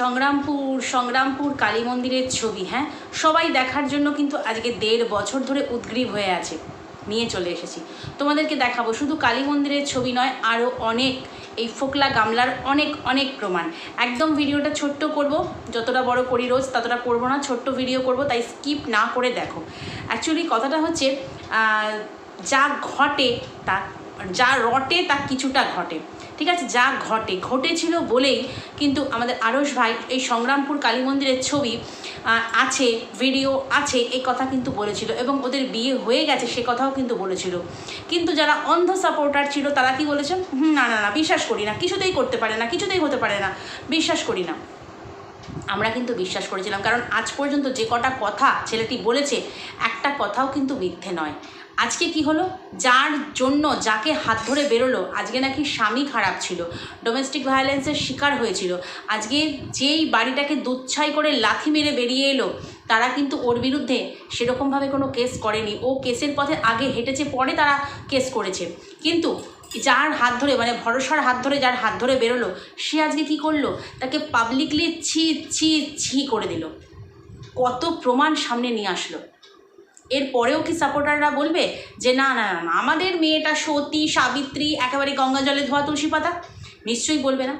সংগ্রামপুর সংগ্রামপুর কালী মন্দিরের ছবি হ্যাঁ? সবাই দেখার জন্য কিন্তু আজকে দেড় বছর ধরে উদ্গ্রীব হয়ে আছে। নিয়ে চলে এসেছি। তোমাদেরকে দেখাবো, শুধু কালী মন্দিরের ছবি নয় আরও অনেক এই ফোকলা গামলার অনেক অনেক প্রমাণ। একদম ভিডিওটা ছোট্ট করব, যতটা বড় করি রোজ, ততটা করব না, ছোট্ট ভিডিও করব, তাই স্কিপ না করে দেখো। অ্যাকচুয়ালি কথাটা হচ্ছে যা ঘটে তা, যা রটে তা কিছুটা ঘটে। ঠিক আছে, যা ঘটে, ঘটেছিল বলেই কিন্তু আমাদের আরস ভাই এই সংগ্রামপুর কালী মন্দিরের ছবি আছে ভিডিও আছে এই কথা কিন্তু বলেছিল এবং ওদের বিয়ে হয়ে গেছে সে কথাও কিন্তু বলেছিল। কিন্তু যারা অন্ধ সাপোর্টার ছিল তারা কি বলেছে? না না না, বিশ্বাস করি না, কিছুতেই করতে পারে না, কিছুতেই হতে পারে না, বিশ্বাস করি না। আমরা কিন্তু বিশ্বাস করেছিলাম, কারণ আজ পর্যন্ত যে কটা কথা ছেলেটি বলেছে, একটা কথাও কিন্তু মিথ্যে নয়। আজকে কি হলো? যার জন্য যাকে হাত ধরে বেরোলো, আজকে নাকি স্বামী খারাপ ছিল ডোমেস্টিক ভায়োলেন্সের শিকার হয়েছিল। আজকে যেই বাড়িটাকে দুচ্ছাই করে লাথি মেরে বেরিয়ে এলো, তারা কিন্তু ওর বিরুদ্ধে সেরকমভাবে কোনো কেস করেনি। ও কেসের পথে আগে হেঁটেছে, পরে তারা কেস করেছে। কিন্তু যার হাত ধরে মানে ভরসার হাত ধরে যার হাত ধরে বেরোলো, সে আজকে কি করল? তাকে পাবলিকলি ছি ছি ছি করে দিল। কত প্রমাণ সামনে নিয়ে আসলো। এরপরেও কি সাপোর্টাররা বলবে যে না না না আমাদের মেয়েটা সতী, সাবিত্রী, একেবারে গঙ্গা জলে ধোয়া তুলসী পাতা? নিশ্চয়ই বলবে না।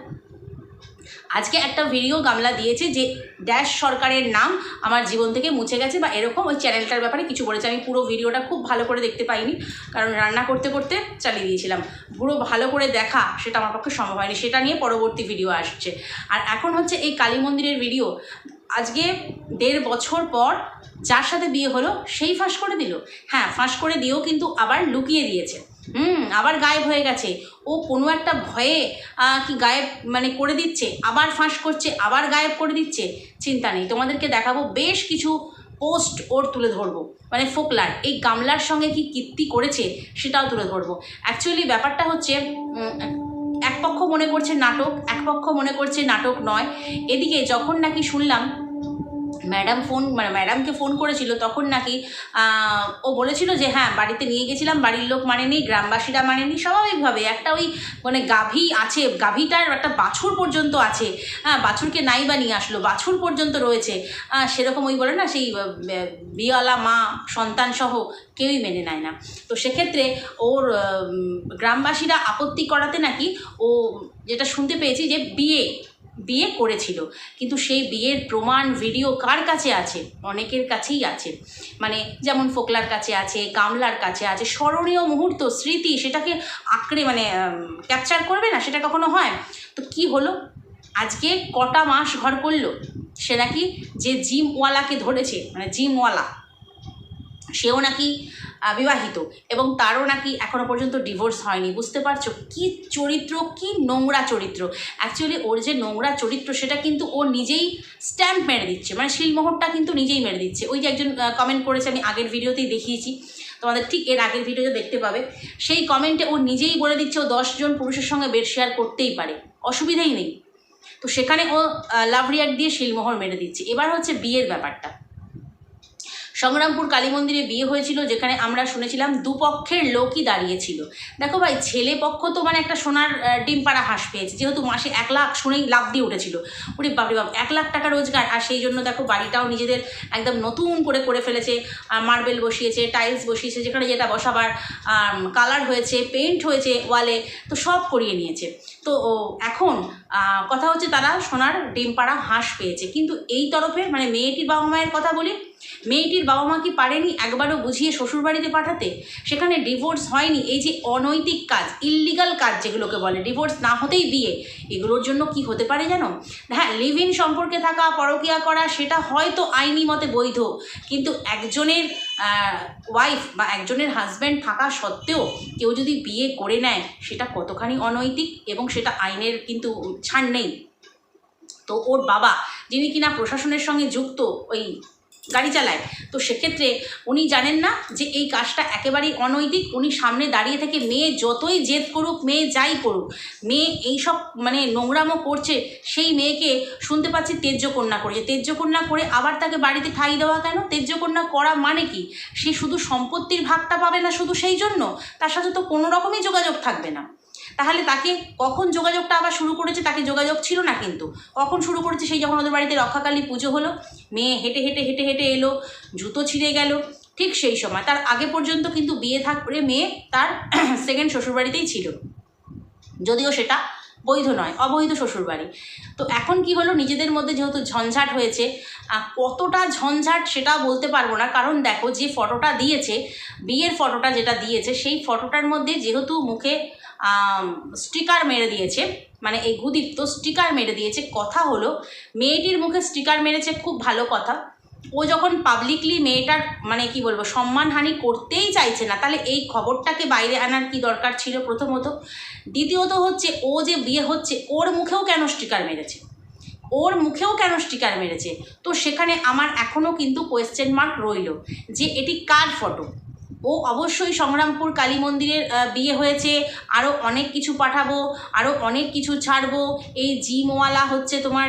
আজকে একটা ভিডিও গামলা দিয়েছে যে ড্যাশ সরকারের নাম আমার জীবন থেকে মুছে গেছে বা এরকম ওই চ্যানেলটার ব্যাপারে কিছু বলেছে। আমি পুরো ভিডিওটা খুব ভালো করে দেখতে পাইনি, কারণ রান্না করতে করতে চালিয়ে দিয়েছিলাম। পুরো ভালো করে দেখা, সেটা আমার পক্ষে সম্ভব হয়নি। সেটা নিয়ে পরবর্তী ভিডিও আসছে। আর এখন হচ্ছে এই কালী মন্দিরের ভিডিও আজকে দেড় বছর পর যার সাথে বিয়ে হলো, সেই ফাঁস করে দিল। হ্যাঁ ফাঁস করে দিয়েও কিন্তু আবার লুকিয়ে দিয়েছে। হুম, আবার গায়েব হয়ে গেছে। ও কোনো একটা ভয়ে কি গায়েব মানে করে দিচ্ছে, আবার ফাঁস করছে, আবার গায়েব করে দিচ্ছে, চিন্তা নেই। তোমাদেরকে দেখাবো বেশ কিছু পোস্ট ওর তুলে ধরবো। মানে ফোকলার, এই গামলার সঙ্গে কি কীর্তি করেছে সেটাও তুলে ধরবো। অ্যাকচুয়ালি ব্যাপারটা হচ্ছে এক পক্ষ মনে করছে নাটক, এক পক্ষ মনে করছে নাটক নয়। এদিকে যখন নাকি শুনলাম ম্যাডাম ফোন মানে ম্যাডামকে ফোন করেছিল, তখন নাকি ও বলেছিল যে হ্যাঁ বাড়িতে নিয়ে গেছিলাম, বাড়ির লোক মানেনি গ্রামবাসীরা মানেনি স্বাভাবিকভাবে একটা ওই মানে গাভী আছে, গাভীটার একটা বাছুর পর্যন্ত আছে হ্যাঁ বাছুরকে নাই বা নিয়ে আসলো, বাছুর পর্যন্ত রয়েছে সেরকম ওই বলে না, সেই বিয়ালা মা, সন্তান সহ কেউই মেনে নেয় না। তো সেক্ষেত্রে ওর গ্রামবাসীরা আপত্তি করাতে নাকি ও যেটা শুনতে পেয়েছি যে, বিয়ে বিয়ে করেছিল। কিন্তু সেই বিয়ের প্রমাণ ভিডিও কার কাছে আছে? অনেকের কাছেই আছে। মানে যেমন ফোকলার কাছে আছে, গামলার কাছে আছে, স্মরণীয় মুহূর্ত, স্মৃতি, সেটাকে আঁকড়ে মানে ক্যাপচার করবে না? সেটা কখনো হয়? তো কি হলো? আজকে কটা মাস ঘর করল? সে নাকি যে জিমওয়ালাকে ধরেছে মানে জিমওয়ালা। সেও নাকি বিবাহিত এবং তারও নাকি এখনও পর্যন্ত ডিভোর্স হয়নি, বুঝতে পারছ? কি চরিত্র, কি নোংরা চরিত্র? অ্যাকচুয়ালি ওর যে নোংরা চরিত্র, সেটা কিন্তু ও নিজেই স্ট্যাম্প মেরে দিচ্ছে মানে শিলমোহরটা কিন্তু নিজেই মেরে দিচ্ছে। ওই যে একজন কমেন্ট করেছে, আমি আগের ভিডিওতেই দেখিয়েছি, তোমাদের ঠিক এর আগের ভিডিওতে দেখতে পাবে। সেই কমেন্টে ও নিজেই বলে দিচ্ছে, ও দশজন পুরুষের সঙ্গে বেড শেয়ার করতেই পারে, অসুবিধাই নেই। তো সেখানে ও লাভ রিয়াক্ট দিয়ে শিলমোহর মেরে দিচ্ছে। এবার হচ্ছে বিয়ের ব্যাপারটা। সংগ্রামপুর কালী মন্দিরে বিয়ে হয়েছিল, যেখানে আমরা শুনেছিলাম দুপক্ষের লোকই দাঁড়িয়েছিল। দেখো ভাই, ছেলে পক্ষ তো মানে একটা সোনার ডিম পাড়া হাঁস পেয়েছে। যেহেতু মাসে এক লাখ শুনেই লাভ দিয়ে উঠেছিল। ওরে বাপরে বাপ, এক লাখ টাকা রোজগার। আর সেই জন্য দেখো বাড়িটাও নিজেদের একদম নতুন করে করে ফেলেছে। মার্বেল বসিয়েছে, টাইলস বসিয়েছে, যেখানে যেটা বসাবার কালার হয়েছে পেন্ট হয়েছে ওয়ালে, তো সব করিয়ে নিয়েছে। তো এখন কথা হচ্ছে তারা সোনার ডিম পাড়া হাঁস পেয়েছে। কিন্তু এই তরফের মানে মেয়েটির বাবা মায়ের কথা বলি, মেয়েটির বাবা মা কি পারেনি একবারও বুঝিয়ে শ্বশুরবাড়িতে পাঠাতে? সেখানে ডিভোর্স হয়নি। এই যে অনৈতিক কাজ ইল্লিগাল কাজ যেগুলোকে বলে ডিভোর্স না হতেই বিয়ে এগুলোর জন্য কি হতে পারে জানো? হ্যাঁ লিভ ইন সম্পর্কে থাকা, পরকিয়া করা, সেটা হয়তো আইনি মতে বৈধ, কিন্তু একজনের ওয়াইফ বা একজনের হাজব্যান্ড থাকা সত্ত্বেও কেউ যদি বিয়ে করে নেয়, সেটা কতখানি অনৈতিক এবং সেটা আইনের কিন্তু ছাড় নেই। তো ওর বাবা, যিনি কিনা প্রশাসনের সঙ্গে যুক্ত, ওই গাড়ি চালায়। তো সেক্ষেত্রে উনি জানেন না যে এই কাজটা একেবারেই অনৈতিক। উনি সামনে দাঁড়িয়ে থেকে মেয়ে যতই জেদ করুক, মেয়ে যাই করুক, মেয়ে এইসব মানে নোংরামো করছে, সেই মেয়েকে শুনতে পাচ্ছি তেজ্যকন্যা করেছে। তেজ্যকন্যা করে আবার তাকে বাড়িতে ঠাই দেওয়া কেন? তেজ্যকন্যা করা মানে কি? সে শুধু সম্পত্তির ভাগটা পাবে না শুধু সেই জন্য? তার সাথে তো কোনো রকমই যোগাযোগ থাকবে না। তাহলে তাকে কখন যোগাযোগটা আবার শুরু করেছে তাকে যোগাযোগ ছিল না কিন্তু। কখন শুরু করেছে সেই যখন ওদের বাড়িতে রক্ষাকালী পুজো হলো, মেয়ে হেঁটে হেঁটে হেঁটে হেঁটে এলো, জুতো ছিঁড়ে গেল, ঠিক সেই সময়। তার আগে পর্যন্ত কিন্তু বিয়ে থাকলে মেয়ে তার সেকেন্ড শ্বশুরবাড়িতেই ছিল। যদিও সেটা বৈধ নয়, অবৈধ শ্বশুরবাড়ি। তো এখন কি হলো? নিজেদের মধ্যে যেহেতু ঝঞ্ঝাট হয়েছে কতটা ঝঞ্ঝাট সেটা বলতে পারব না। কারণ দেখো, যে ফটোটা দিয়েছে, বিয়ের ফটোটা যেটা দিয়েছে, সেই ফটোটার মধ্যে যেহেতু মুখে স্টিকার মেরে দিয়েছে মানে এই গুদীপ্ত স্টিকার মেরে দিয়েছে, কথা হলো, মেয়েটির মুখে স্টিকার মেরেছে, খুব ভালো কথা। ও যখন পাবলিকলি মেয়েটার মানে কি বলব, সম্মানহানি করতেই চাইছে না, তাহলে এই খবরটাকে বাইরে আনার কি দরকার ছিল প্রথমত? দ্বিতীয়ত হচ্ছে ও যে বিয়ে হচ্ছে, ওর মুখেও কেন স্টিকার মেরেছে? ওর মুখেও কেন স্টিকার মেরেছে? তো সেখানে আমার এখনও কিন্তু কোয়েশ্চেন মার্ক রইল যে এটি কার ফটো ও অবশ্যই সংগ্রামপুর কালী মন্দিরের বিয়ে হয়েছে। আরও অনেক কিছু পাঠাবো আরও অনেক কিছু ছাড়বো। এই জিমওয়ালা হচ্ছে তোমার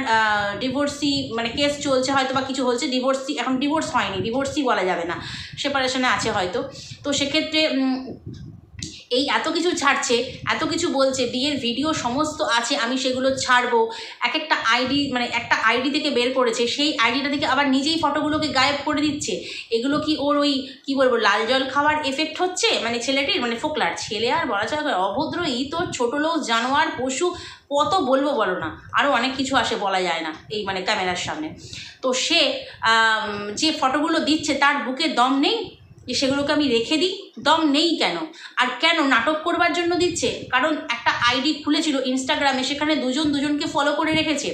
ডিভোর্সি মানে কেস চলছে হয়তো বা কিছু হচ্ছে ডিভোর্সি এখন ডিভোর্স হয়নি ডিভোর্সই বলা যাবে না। সেপারেশনে আছে হয়তো। তো সেক্ষেত্রে এই এত কিছু ছাড়ছে, এত কিছু বলছে, বিয়ের ভিডিও সমস্ত আছে, আমি সেগুলো ছাড়বো। এক একটা আইডি মানে একটা আইডি থেকে বের করেছে, সেই আইডিটা থেকে আবার নিজেই ফটোগুলোকে গায়েব করে দিচ্ছে। এগুলো কি ওর ওই, কি বলব, লাল জল খাওয়ার এফেক্ট হচ্ছে? মানে ছেলেটির মানে ফোকলার। ছেলে আর বলা যায় অভদ্র, ই তো ছোটো লোক, জানোয়ার, পশু, কত বলব বলো না আরও অনেক কিছু আসে বলা যায় না, এই মানে ক্যামেরার সামনে। তো সে যে ফটোগুলো দিচ্ছে, তার বুকে দম নেই? যে সেগুলোকে আমি রেখে দিই, দম নেই কেন? আর কেন নাটক করবার জন্য দিচ্ছে? কারণ একটা আইডি খুলেছিল ইনস্টাগ্রামে, সেখানে দুজন দুজনকে ফলো করে রেখেছে।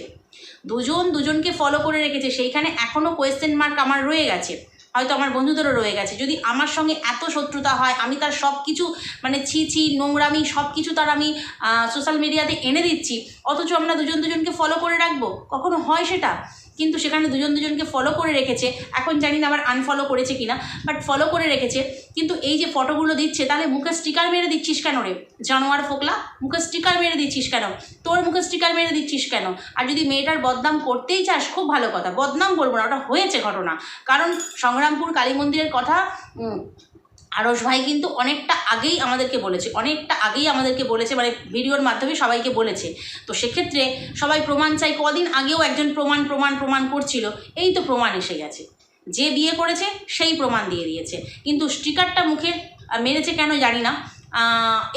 দুজন দুজনকে ফলো করে রেখেছে, সেইখানে এখনও কোয়েশ্চেন মার্ক আমার রয়ে গেছে। হয়তো আমার বন্ধুদেরও রয়ে গেছে। যদি আমার সঙ্গে এত শত্রুতা হয়, আমি তার সব কিছু মানে ছি ছি, নোংরামি সব কিছু তার আমি সোশ্যাল মিডিয়াতে এনে দিচ্ছি, অথচ আমরা দুজন দুজনকে ফলো করে রাখব? কখনো হয় সেটা? কিন্তু সেখানে দুজন দুজনকে ফলো করে রেখেছে। এখন জানি না আবার আনফলো করেছে কিনা বাট ফলো করে রেখেছে। কিন্তু এই যে ফটোগুলো দিচ্ছে, তাহলে মুখে স্টিকার মেরে দিচ্ছিস কেন রে? জানোয়ার ফোকলা, মুখে স্টিকার মেরে দিচ্ছিস কেন? তোর মুখে স্টিকার মেরে দিচ্ছিস কেন? আর যদি মেয়েটার বদনাম করতেই চাস, খুব ভালো কথা। বদনাম বলব না, ওটা হয়েছে ঘটনা। কারণ সংগ্রামপুর কালী মন্দিরের কথা আরস ভাই কিন্তু অনেকটা আগেই আমাদেরকে বলেছে, অনেকটা আগেই আমাদেরকে বলেছে মানে ভিডিওর মাধ্যমে সবাইকে বলেছে। তো সেক্ষেত্রে সবাই প্রমাণ চাই, কদিন আগেও একজন প্রমাণ প্রমাণ প্রমাণ করছিল, এই তো প্রমাণ এসে গেছে। যে বিয়ে করেছে, সেই প্রমাণ দিয়ে দিয়েছে। কিন্তু স্টিকারটা মুখে মেরেছে কেন জানি না।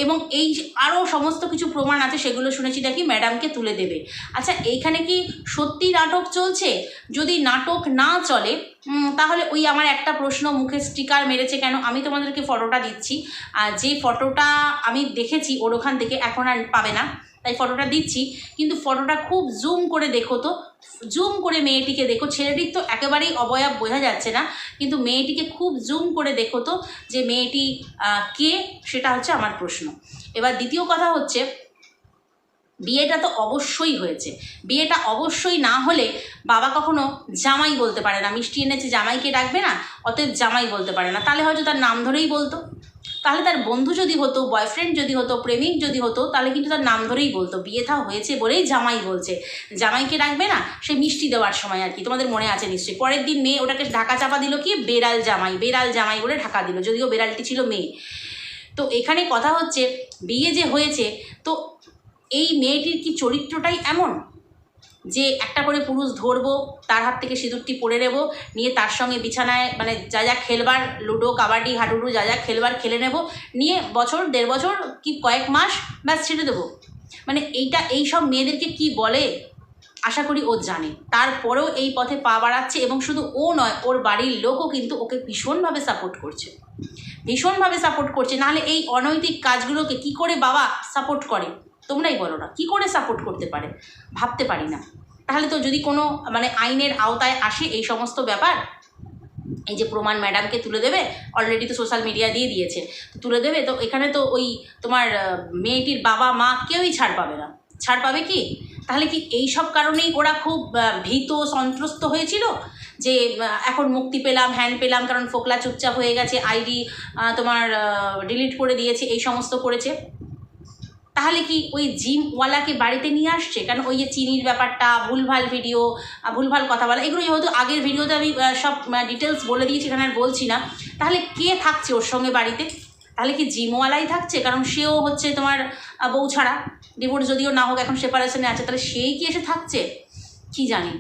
এবং এই আরও সমস্ত কিছু প্রমাণ আছে, সেগুলো শুনেছি নাকি ম্যাডামকে তুলে দেবে। আচ্ছা এইখানে কি সত্যি নাটক চলছে? যদি নাটক না চলে তাহলে ওই আমার একটা প্রশ্ন, মুখে স্টিকার মেরেছে কেন? আমি তোমাদেরকে ফটোটা দিচ্ছি। আর যে ফটোটা আমি দেখেছি ওর ওখান থেকে এখন আর পাবে না, তাই ফটোটা দিচ্ছি। কিন্তু ফটোটা খুব জুম করে দেখো তো জুম করে মেয়েটিকে দেখো। ছেলেটির তো একেবারেই অবয়ব বোঝা যাচ্ছে না, কিন্তু মেয়েটিকে খুব জুম করে দেখো তো যে মেয়েটি কে, সেটা হচ্ছে আমার প্রশ্ন। এবার দ্বিতীয় কথা হচ্ছে বিয়েটা তো অবশ্যই হয়েছে। বিয়েটা অবশ্যই না হলে বাবা কখনো জামাই বলতে পারে না। মিষ্টি এনেছে জামাইকে ডাকবে না, অতএব জামাই বলতে পারে না। তাহলে হয়তো তার নাম ধরেই বলতো। তাহলে তার বন্ধু যদি হতো বয়ফ্রেন্ড যদি হতো, প্রেমিক যদি হতো, তাহলে কিন্তু তার নাম ধরেই বলতো। বিয়ে থা হয়েছে বলেই জামাই বলছে। জামাইকে ডাকবে না, সে মিষ্টি দেওয়ার সময় আর কি। তোমাদের মনে আছে নিশ্চয়ই। পরের দিন মেয়ে ওটাকে ঢাকা চাপা দিল কি? বেড়াল জামাই বেড়াল জামাই বলে ঢাকা দিল। যদিও বেড়ালটি ছিল মেয়ে। তো এখানে কথা হচ্ছে, বিয়ে যে হয়েছে, তো এই মেয়েটির কি চরিত্রটাই এমন? যে একটা করে পুরুষ ধরবো, তার হাত থেকে সিঁদুরটি পরে নেব, নিয়ে তার সঙ্গে বিছানায় মানে যা যা খেলবার লুডো, কাবাডি, হাডুডু যা যা খেলবার খেলে নেব, নিয়ে বছর, দেড় বছর কি কয়েক মাস ব্যাস ছেড়ে দেবো। মানে এইটা এই সব মেয়েদেরকে কি বলে? আশা করি ও জানে। তারপরেও এই পথে পা বাড়াচ্ছে এবং শুধু ও নয়, ওর বাড়ির লোকও কিন্তু ওকে ভীষণভাবে সাপোর্ট করছে। ভীষণভাবে সাপোর্ট করছে। নাহলে এই অনৈতিক কাজগুলোকে কি করে বাবা সাপোর্ট করে? তোমরাই বলো না, কী করে সাপোর্ট করতে পারে? ভাবতে পারি না। তাহলে তো যদি কোনো মানে আইনের আওতায় আসে এই সমস্ত ব্যাপার, এই যে প্রমাণ ম্যাডামকে তুলে দেবে অলরেডি তো সোশ্যাল মিডিয়া দিয়ে দিয়েছে, তো তুলে দেবে, তো এখানে তো ওই তোমার মেয়েটির বাবা মা কেউই ছাড় পাবে না। ছাড় পাবে কি? তাহলে কি এই সব কারণেই ওরা খুব ভীত সন্ত্রস্ত হয়েছিল? যে এখন মুক্তি পেলাম, হ্যান পেলাম, কারণ ফোকলা চুপচাপ হয়ে গেছে, আইডি তোমার ডিলিট করে দিয়েছে, এই সমস্ত করেছে? তাহলে কি ওই জিমওয়ালাকে বাড়িতে নিয়ে আসছে? কারণ ওই যে চিনির ব্যাপারটা, ভুলভাল ভিডিও ভুলভাল কথা বলা, এগুলো যেহেতু আগের ভিডিওতে আমি সব ডিটেলস বলে দিয়েছি এখানে আর বলছি না। তাহলে কে থাকছে ওর সঙ্গে বাড়িতে? তাহলে কি জিমওয়ালাই থাকছে? কারণ সেও হচ্ছে তোমার বউ ছাড়া। ডিভোর্স যদিও না হোক, এখন সেপারেশনে আছে, তাহলে সেই কি এসে থাকছে? কি জানি।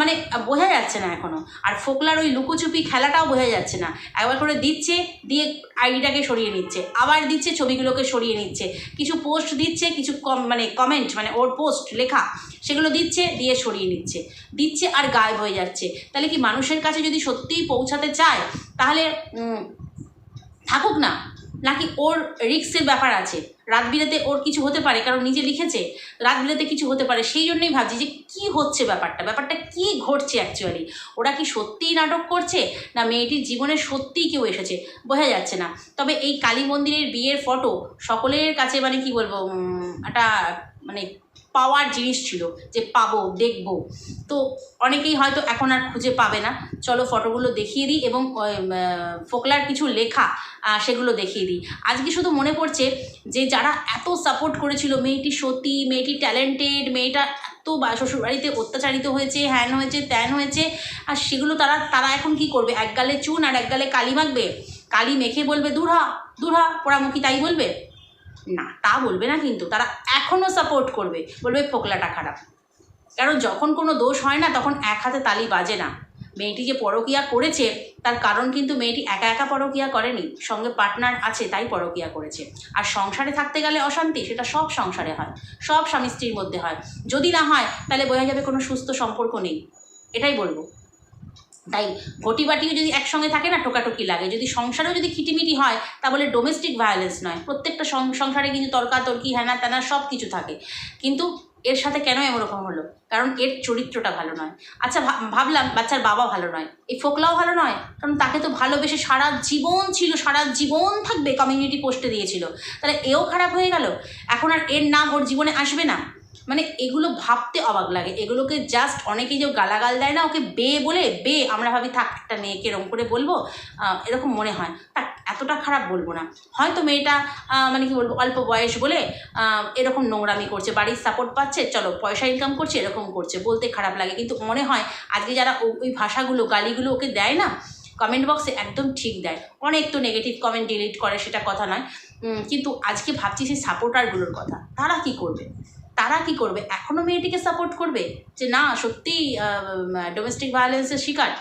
মানে বোঝা যাচ্ছে না এখনও আর ফোকলার ওই লুকোচুপি খেলাটাও বোঝা যাচ্ছে না। একবার করে দিচ্ছে, দিয়ে আইডিটাকে সরিয়ে নিচ্ছে। আবার দিচ্ছে, ছবিগুলোকে সরিয়ে নিচ্ছে। কিছু পোস্ট দিচ্ছে, কিছু কম মানে কমেন্ট মানে ওর পোস্ট লেখা, সেগুলো দিচ্ছে, দিয়ে সরিয়ে নিচ্ছে। দিচ্ছে আর গায়েব হয়ে যাচ্ছে। তাহলে কি মানুষের কাছে যদি সত্যিই পৌঁছাতে চায়, তাহলে থাকুক না? নাকি ওর রিক্সের ব্যাপার আছে? রাত বিরাতে ওর কিছু হতে পারে, কারণ নিজে লিখেছে রাত বিরাতে কিছু হতে পারে, সেই জন্যই ভাবছি যে কি হচ্ছে ব্যাপারটা ব্যাপারটা কি ঘটছে অ্যাকচুয়ালি ওরা কি সত্যিই নাটক করছে, না মেয়েটির জীবনে সত্যিই কেউ এসেছে? বোঝা যাচ্ছে না। তবে এই কালী মন্দিরের বিয়ের ফটো সকলের কাছে মানে কি বলব একটা মানে পাওয়ার জিনিস ছিল যে পাবো, দেখব। তো অনেকেই হয়তো এখন আর খুঁজে পাবে না। চলো ফটোগুলো দেখিয়ে দিই এবং ফোকলার কিছু লেখা সেগুলো দেখিয়ে দিই। আজকে শুধু মনে পড়ছে যে যারা এত সাপোর্ট করেছিল, মেয়েটি সতী, মেয়েটি ট্যালেন্টেড মেয়েটা এত বা- শ্বশুরবাড়িতে অত্যাচারিত হয়েছে, হ্যান হয়েছে, ত্যান হয়েছে, আর সেগুলো তারা তারা এখন কি করবে? এক গালে চুন আর এক গালে কালি মাখবে? কালি মেখে বলবে দূরহা দূরহা পোড়ামুখী তাই বলবে? না, তা বলবে না কিন্তু, তারা এখনও সাপোর্ট করবে, বলবে ফোকলাটা খারাপ। কারণ যখন কোনো দোষ হয় না, তখন এক হাতে তালি বাজে না। মেয়েটি যে পরকিয়া করেছে, তার কারণ কিন্তু মেয়েটি একা একা পরকিয়া করেনি, সঙ্গে পার্টনার আছে, তাই পরকিয়া করেছে। আর সংসারে থাকতে গেলে অশান্তি, সেটা সব সংসারে হয়, সব স্বামী স্ত্রীর মধ্যে হয়। যদি না হয়, তাহলে বোঝা যাবে কোনো সুস্থ সম্পর্ক নেই। এটাই বলব। তাই ঘটি বাটিও যদি একসঙ্গে থাকে না, টোকাটুকি লাগে। যদি সংসারেও যদি খিটিমিটি হয়, তা বলে ডোমেস্টিক ভায়োলেন্স নয়। প্রত্যেকটা সংসারে কিন্তু তর্কাতর্কি হ্যানা ত্যানা সব কিছু থাকে। কিন্তু এর সাথে কেন এরকম হলো? কারণ এর চরিত্রটা ভালো নয়। আচ্ছা ভাবলাম বাচ্চার বাবা ভালো নয়। এই ফোকলাও ভালো নয়? কারণ তাকে তো ভালোবেসে সারা জীবন ছিল, সারা জীবন থাকবে কমিউনিটি পোস্টে দিয়েছিল। তাহলে এও খারাপ হয়ে গেল? এখন আর এর নাম ওর জীবনে আসবে না? মানে এগুলো ভাবতে অবাক লাগে। এগুলোকে জাস্ট অনেকেই যে গালাগাল দেয় না, ওকে বে বলে, বে, আমরা ভাবি, থাক, একটা মেয়েকে এরকম করে বলব? এরকম মনে হয়। থাক এতটা খারাপ বলব না। হয়তো মেয়েটা মানে কি বলব, অল্প বয়স বলে এরকম নোংরামি করছে, বাড়ির সাপোর্ট পাচ্ছে, চলো, পয়সা ইনকাম করছে, এরকম করছে, বলতে খারাপ লাগে। কিন্তু মনে হয়, আজকে যারা ওই ভাষাগুলো, গালিগুলো ওকে দেয় না কমেন্ট বক্সে একদম ঠিক দেয়। অনেক তো নেগেটিভ কমেন্ট ডিলিট করে, সেটা কথা নয়। কিন্তু আজকে ভাবছি সেই সাপোর্টারগুলোর কথা। তারা কি করবে? তারা কি করবে? এখনও মেয়েটিকে সাপোর্ট করবে? যে না, সত্যি ডোমেস্টিক ভায়োলেন্সের শিকার।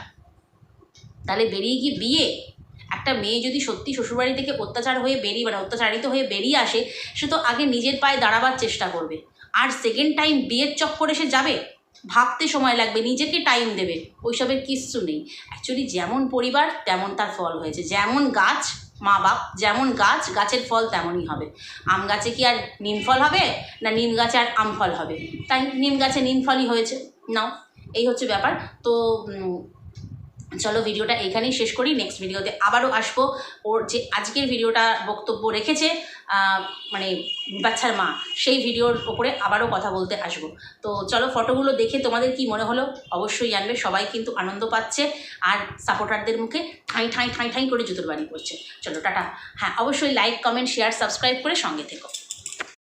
তাহলে বেরিয়ে গিয়ে বিয়ে। একটা মেয়ে যদি সত্যি শ্বশুরবাড়ি থেকে অত্যাচার হয়ে বেরিয়ে মানে অত্যাচারিত হয়ে বেরিয়ে আসে, সে তো আগে নিজের পায়ে দাঁড়াবার চেষ্টা করবে। আর সেকেন্ড টাইম বিয়ের চক্করে সে যাবে? ভাবতে সময় লাগবে, নিজেকে টাইম দেবে। ওইসবের কিচ্ছু নেই। অ্যাকচুয়ালি যেমন পরিবার, তেমন তার ফল হয়েছে। যেমন গাছ মা বাপ, যেমন গাছ, গাছের ফল তেমনই হবে। আম গাছে কি আর নিম ফল হবে, না নিম গাছে আর আম ফল হবে? তাই নিম গাছে নিম ফলই হয়েছে। নাও, এই হচ্ছে ব্যাপার। তো চলো ভিডিওটা এখানেই শেষ করি। নেক্সট ভিডিওতে আবারও আসব। ওর যে আজকের ভিডিওটা বক্তব্য রেখেছে মানে বাচ্চার মা, সেই ভিডিওর ওপরে আবারও কথা বলতে আসব। তো চলো ফটোগুলো দেখে তোমাদের কি মনে হলো? অবশ্যই জানবে। সবাই কিন্তু আনন্দ পাচ্ছে আর সাপোর্টারদের মুখে ঠাঁই ঠাঁই ঠাঁই ঠাঁই করে জুতোর বাড়ি করছে চলো, টাটা। হ্যাঁ অবশ্যই লাইক কমেন্ট শেয়ার সাবস্ক্রাইব করে সঙ্গে থেকো।